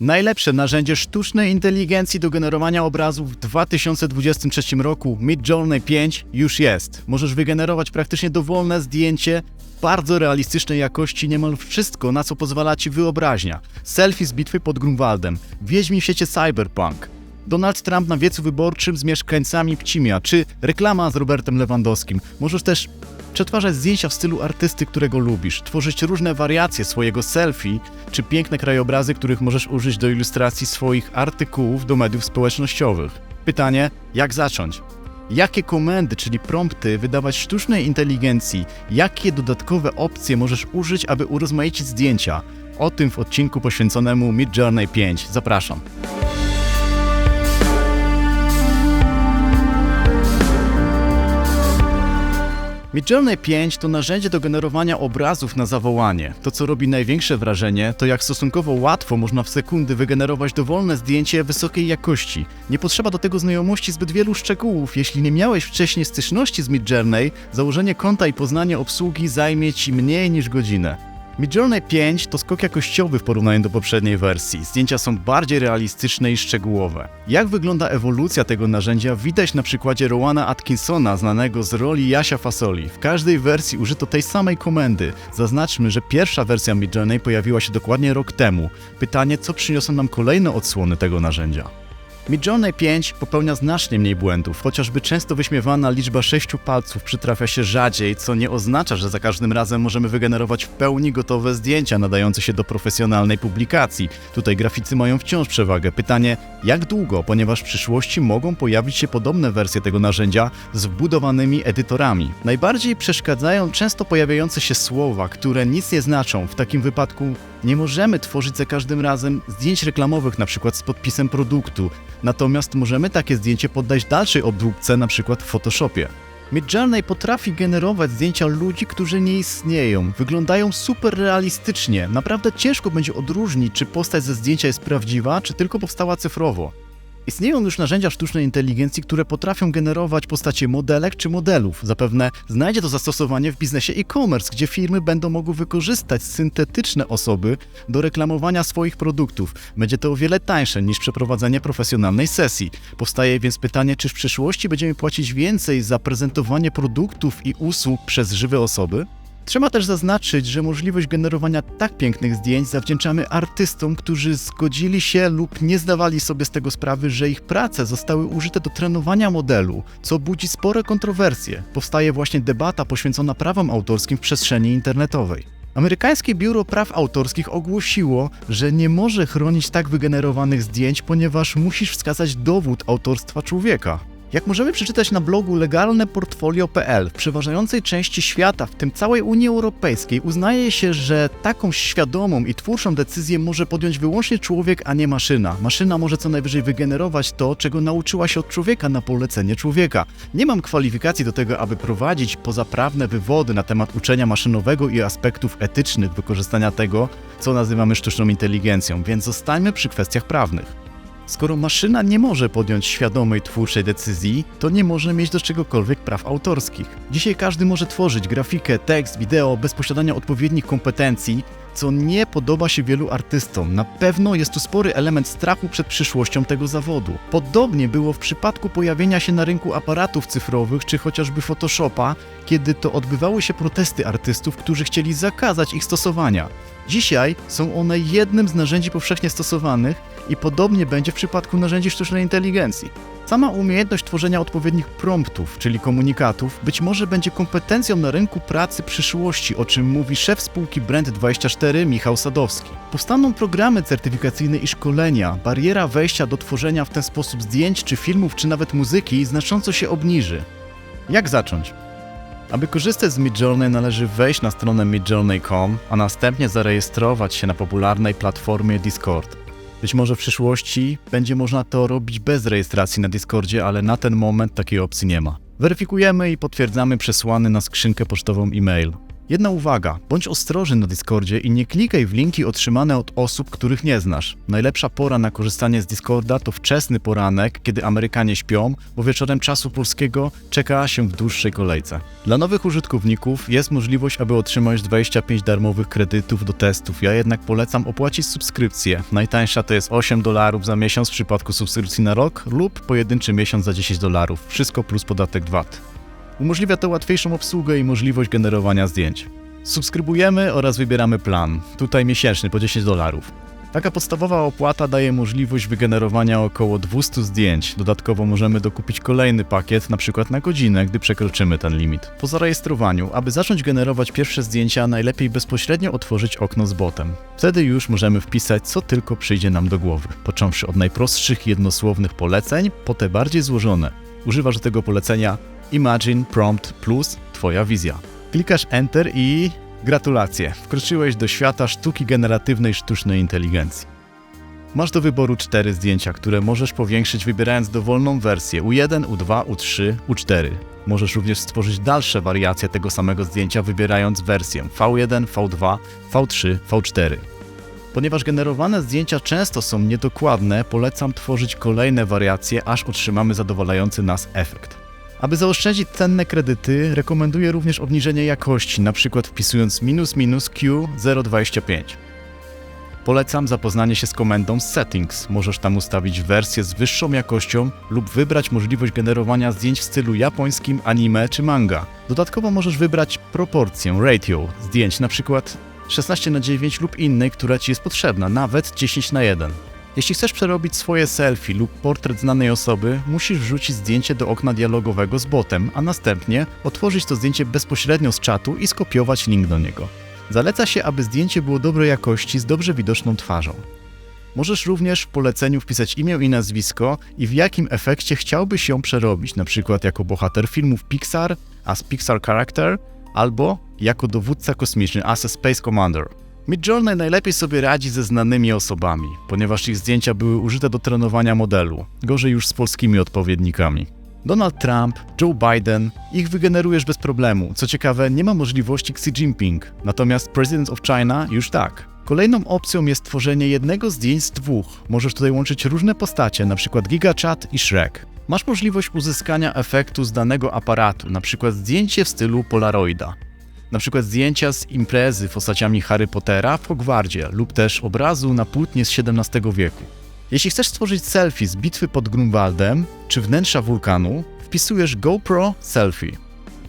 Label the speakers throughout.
Speaker 1: Najlepsze narzędzie sztucznej inteligencji do generowania obrazów w 2023 roku Midjourney 5 już jest. Możesz wygenerować praktycznie dowolne zdjęcie bardzo realistycznej jakości niemal wszystko, na co pozwala ci wyobraźnia. Selfie z bitwy pod Grunwaldem, Wiedźmin w świecie cyberpunk, Donald Trump na wiecu wyborczym z mieszkańcami Pcimia, czy reklama z Robertem Lewandowskim. Możesz też przetwarzać zdjęcia w stylu artysty, którego lubisz, tworzyć różne wariacje swojego selfie, czy piękne krajobrazy, których możesz użyć do ilustracji swoich artykułów do mediów społecznościowych. Pytanie, jak zacząć? Jakie komendy, czyli prompty, wydawać sztucznej inteligencji? Jakie dodatkowe opcje możesz użyć, aby urozmaicić zdjęcia? O tym w odcinku poświęconemu Midjourney 5. Zapraszam. Midjourney 5 to narzędzie do generowania obrazów na zawołanie. To, co robi największe wrażenie, to jak stosunkowo łatwo można w sekundy wygenerować dowolne zdjęcie wysokiej jakości. Nie potrzeba do tego znajomości zbyt wielu szczegółów. Jeśli nie miałeś wcześniej styczności z Midjourney, założenie konta i poznanie obsługi zajmie Ci mniej niż godzinę. Midjourney 5 to skok jakościowy w porównaniu do poprzedniej wersji. Zdjęcia są bardziej realistyczne i szczegółowe. Jak wygląda ewolucja tego narzędzia widać na przykładzie Rowana Atkinsona, znanego z roli Jasia Fasoli. W każdej wersji użyto tej samej komendy. Zaznaczmy, że pierwsza wersja Midjourney pojawiła się dokładnie rok temu. Pytanie, co przyniosą nam kolejne odsłony tego narzędzia? Midjourney 5 popełnia znacznie mniej błędów, chociażby często wyśmiewana liczba sześciu palców przytrafia się rzadziej, co nie oznacza, że za każdym razem możemy wygenerować w pełni gotowe zdjęcia nadające się do profesjonalnej publikacji. Tutaj graficy mają wciąż przewagę. Pytanie, jak długo, ponieważ w przyszłości mogą pojawić się podobne wersje tego narzędzia z wbudowanymi edytorami. Najbardziej przeszkadzają często pojawiające się słowa, które nic nie znaczą. W takim wypadku nie możemy tworzyć za każdym razem zdjęć reklamowych, na przykład z podpisem produktu. Natomiast możemy takie zdjęcie poddać dalszej obróbce, na przykład w Photoshopie. Midjourney potrafi generować zdjęcia ludzi, którzy nie istnieją. Wyglądają super realistycznie. Naprawdę ciężko będzie odróżnić, czy postać ze zdjęcia jest prawdziwa, czy tylko powstała cyfrowo. Istnieją już narzędzia sztucznej inteligencji, które potrafią generować postacie modelek czy modelów. Zapewne znajdzie to zastosowanie w biznesie e-commerce, gdzie firmy będą mogły wykorzystać syntetyczne osoby do reklamowania swoich produktów. Będzie to o wiele tańsze niż przeprowadzenie profesjonalnej sesji. Powstaje więc pytanie, czy w przyszłości będziemy płacić więcej za prezentowanie produktów i usług przez żywe osoby? Trzeba też zaznaczyć, że możliwość generowania tak pięknych zdjęć zawdzięczamy artystom, którzy zgodzili się lub nie zdawali sobie z tego sprawy, że ich prace zostały użyte do trenowania modelu, co budzi spore kontrowersje. Powstaje właśnie debata poświęcona prawom autorskim w przestrzeni internetowej. Amerykańskie Biuro Praw Autorskich ogłosiło, że nie może chronić tak wygenerowanych zdjęć, ponieważ musisz wskazać dowód autorstwa człowieka. Jak możemy przeczytać na blogu legalneportfolio.pl, w przeważającej części świata, w tym całej Unii Europejskiej, uznaje się, że taką świadomą i twórczą decyzję może podjąć wyłącznie człowiek, a nie maszyna. Maszyna może co najwyżej wygenerować to, czego nauczyła się od człowieka na polecenie człowieka. Nie mam kwalifikacji do tego, aby prowadzić pozaprawne wywody na temat uczenia maszynowego i aspektów etycznych wykorzystania tego, co nazywamy sztuczną inteligencją, więc zostańmy przy kwestiach prawnych. Skoro maszyna nie może podjąć świadomej, twórczej decyzji, to nie może mieć do czegokolwiek praw autorskich. Dzisiaj każdy może tworzyć grafikę, tekst, wideo bez posiadania odpowiednich kompetencji, co nie podoba się wielu artystom. Na pewno jest tu spory element strachu przed przyszłością tego zawodu. Podobnie było w przypadku pojawienia się na rynku aparatów cyfrowych czy chociażby Photoshopa, kiedy to odbywały się protesty artystów, którzy chcieli zakazać ich stosowania. Dzisiaj są one jednym z narzędzi powszechnie stosowanych i podobnie będzie w przypadku narzędzi sztucznej inteligencji. Sama umiejętność tworzenia odpowiednich promptów, czyli komunikatów, być może będzie kompetencją na rynku pracy przyszłości, o czym mówi szef spółki Brand24 Michał Sadowski. Powstaną programy certyfikacyjne i szkolenia, bariera wejścia do tworzenia w ten sposób zdjęć czy filmów, czy nawet muzyki znacząco się obniży. Jak zacząć? Aby korzystać z Midjourney należy wejść na stronę midjourney.com, a następnie zarejestrować się na popularnej platformie Discord. Być może w przyszłości będzie można to robić bez rejestracji na Discordzie, ale na ten moment takiej opcji nie ma. Weryfikujemy i potwierdzamy przesłany na skrzynkę pocztową e-mail. Jedna uwaga, bądź ostrożny na Discordzie i nie klikaj w linki otrzymane od osób, których nie znasz. Najlepsza pora na korzystanie z Discorda to wczesny poranek, kiedy Amerykanie śpią, bo wieczorem czasu polskiego czeka się w dłuższej kolejce. Dla nowych użytkowników jest możliwość, aby otrzymać 25 darmowych kredytów do testów. Ja jednak polecam opłacić subskrypcję. Najtańsza to jest 8 dolarów za miesiąc w przypadku subskrypcji na rok lub pojedynczy miesiąc za 10 dolarów. Wszystko plus podatek VAT. Umożliwia to łatwiejszą obsługę i możliwość generowania zdjęć. Subskrybujemy oraz wybieramy plan, tutaj miesięczny po 10 dolarów. Taka podstawowa opłata daje możliwość wygenerowania około 200 zdjęć. Dodatkowo możemy dokupić kolejny pakiet, na przykład na godzinę, gdy przekroczymy ten limit. Po zarejestrowaniu, aby zacząć generować pierwsze zdjęcia, najlepiej bezpośrednio otworzyć okno z botem. Wtedy już możemy wpisać co tylko przyjdzie nam do głowy, począwszy od najprostszych jednosłownych poleceń, po te bardziej złożone. Używasz do tego polecenia Imagine Prompt Plus Twoja wizja. Klikasz Enter i gratulacje, wkroczyłeś do świata sztuki generatywnej sztucznej inteligencji. Masz do wyboru cztery zdjęcia, które możesz powiększyć wybierając dowolną wersję U1, U2, U3, U4. Możesz również stworzyć dalsze wariacje tego samego zdjęcia wybierając wersję V1, V2, V3, V4. Ponieważ generowane zdjęcia często są niedokładne, polecam tworzyć kolejne wariacje, aż otrzymamy zadowalający nas efekt. Aby zaoszczędzić cenne kredyty, rekomenduję również obniżenie jakości, np. wpisując minus minus Q025. Polecam zapoznanie się z komendą Settings. Możesz tam ustawić wersję z wyższą jakością lub wybrać możliwość generowania zdjęć w stylu japońskim, anime czy manga. Dodatkowo możesz wybrać proporcję, ratio zdjęć, np. 16 na 9 lub innej, która Ci jest potrzebna, nawet 10 na 1. Jeśli chcesz przerobić swoje selfie lub portret znanej osoby, musisz wrzucić zdjęcie do okna dialogowego z botem, a następnie otworzyć to zdjęcie bezpośrednio z czatu i skopiować link do niego. Zaleca się, aby zdjęcie było dobrej jakości z dobrze widoczną twarzą. Możesz również w poleceniu wpisać imię i nazwisko i w jakim efekcie chciałbyś ją przerobić, np. jako bohater filmów Pixar, as Pixar Character, albo jako dowódca kosmiczny, as a Space Commander. Midjourney najlepiej sobie radzi ze znanymi osobami, ponieważ ich zdjęcia były użyte do trenowania modelu. Gorzej już z polskimi odpowiednikami. Donald Trump, Joe Biden, ich wygenerujesz bez problemu. Co ciekawe, nie ma możliwości Xi Jinping, natomiast President of China już tak. Kolejną opcją jest tworzenie jednego zdjęć z dwóch. Możesz tutaj łączyć różne postacie, np. GigaChat i Shrek. Masz możliwość uzyskania efektu z danego aparatu, np. zdjęcie w stylu Polaroida na przykład zdjęcia z imprezy postaciami Harry Pottera w Hogwardzie lub też obrazu na płótnie z XVII wieku. Jeśli chcesz stworzyć selfie z bitwy pod Grunwaldem czy wnętrza wulkanu, wpisujesz GoPro Selfie.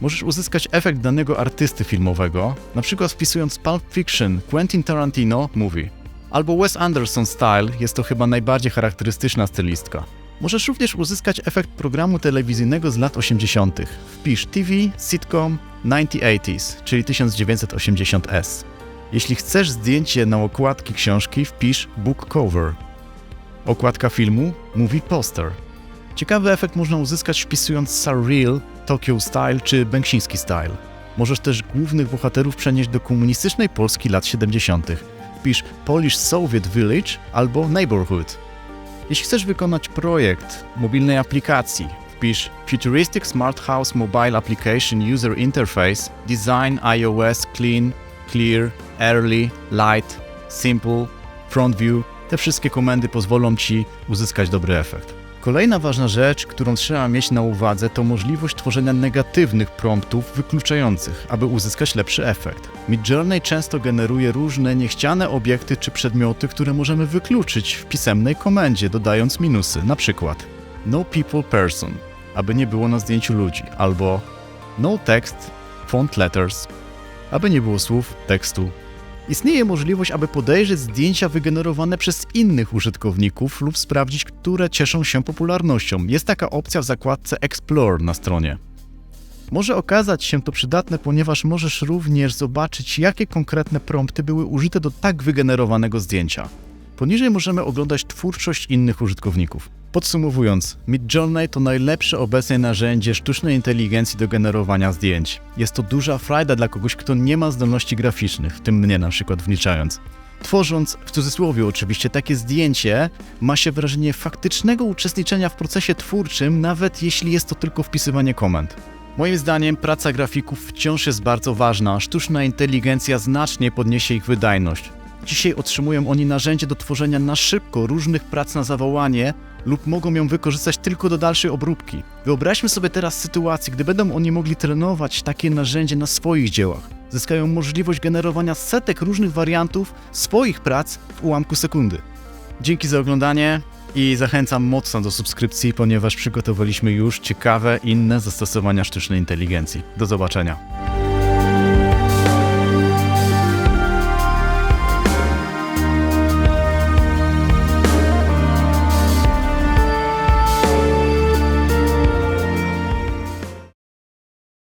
Speaker 1: Możesz uzyskać efekt danego artysty filmowego, przykład wpisując Pulp Fiction Quentin Tarantino Movie. Albo Wes Anderson Style jest to chyba najbardziej charakterystyczna stylistka. Możesz również uzyskać efekt programu telewizyjnego z lat 80. Wpisz TV, sitcom, 1980s, czyli 1980s. Jeśli chcesz zdjęcie na okładki książki, wpisz book cover. Okładka filmu mówi poster. Ciekawy efekt można uzyskać wpisując Surreal, Tokyo Style czy Bęksiński Style. Możesz też głównych bohaterów przenieść do komunistycznej Polski lat 70. Wpisz Polish Soviet Village albo Neighborhood. Jeśli chcesz wykonać projekt mobilnej aplikacji, wpisz Futuristic Smart House Mobile Application User Interface Design iOS Clean, Clear, Early, Light, Simple, Front View. Te wszystkie komendy pozwolą Ci uzyskać dobry efekt. Kolejna ważna rzecz, którą trzeba mieć na uwadze, to możliwość tworzenia negatywnych promptów wykluczających, aby uzyskać lepszy efekt. Midjourney często generuje różne niechciane obiekty czy przedmioty, które możemy wykluczyć w pisemnej komendzie, dodając minusy, na przykład no people person, aby nie było na zdjęciu ludzi, albo no text, font letters, aby nie było słów, tekstu. Istnieje możliwość, aby podejrzeć zdjęcia wygenerowane przez innych użytkowników lub sprawdzić, które cieszą się popularnością. Jest taka opcja w zakładce Explore na stronie. Może okazać się to przydatne, ponieważ możesz również zobaczyć, jakie konkretne prompty były użyte do tak wygenerowanego zdjęcia. Poniżej możemy oglądać twórczość innych użytkowników. Podsumowując, Midjourney to najlepsze obecnie narzędzie sztucznej inteligencji do generowania zdjęć. Jest to duża frajda dla kogoś, kto nie ma zdolności graficznych, w tym mnie na przykład wliczając. Tworząc, w cudzysłowie oczywiście, takie zdjęcie, ma się wrażenie faktycznego uczestniczenia w procesie twórczym, nawet jeśli jest to tylko wpisywanie komend. Moim zdaniem praca grafików wciąż jest bardzo ważna, sztuczna inteligencja znacznie podniesie ich wydajność. Dzisiaj otrzymują oni narzędzie do tworzenia na szybko różnych prac na zawołanie lub mogą ją wykorzystać tylko do dalszej obróbki. Wyobraźmy sobie teraz sytuację, gdy będą oni mogli trenować takie narzędzie na swoich dziełach. Zyskają możliwość generowania setek różnych wariantów swoich prac w ułamku sekundy. Dzięki za oglądanie i zachęcam mocno do subskrypcji, ponieważ przygotowaliśmy już ciekawe inne zastosowania sztucznej inteligencji. Do zobaczenia.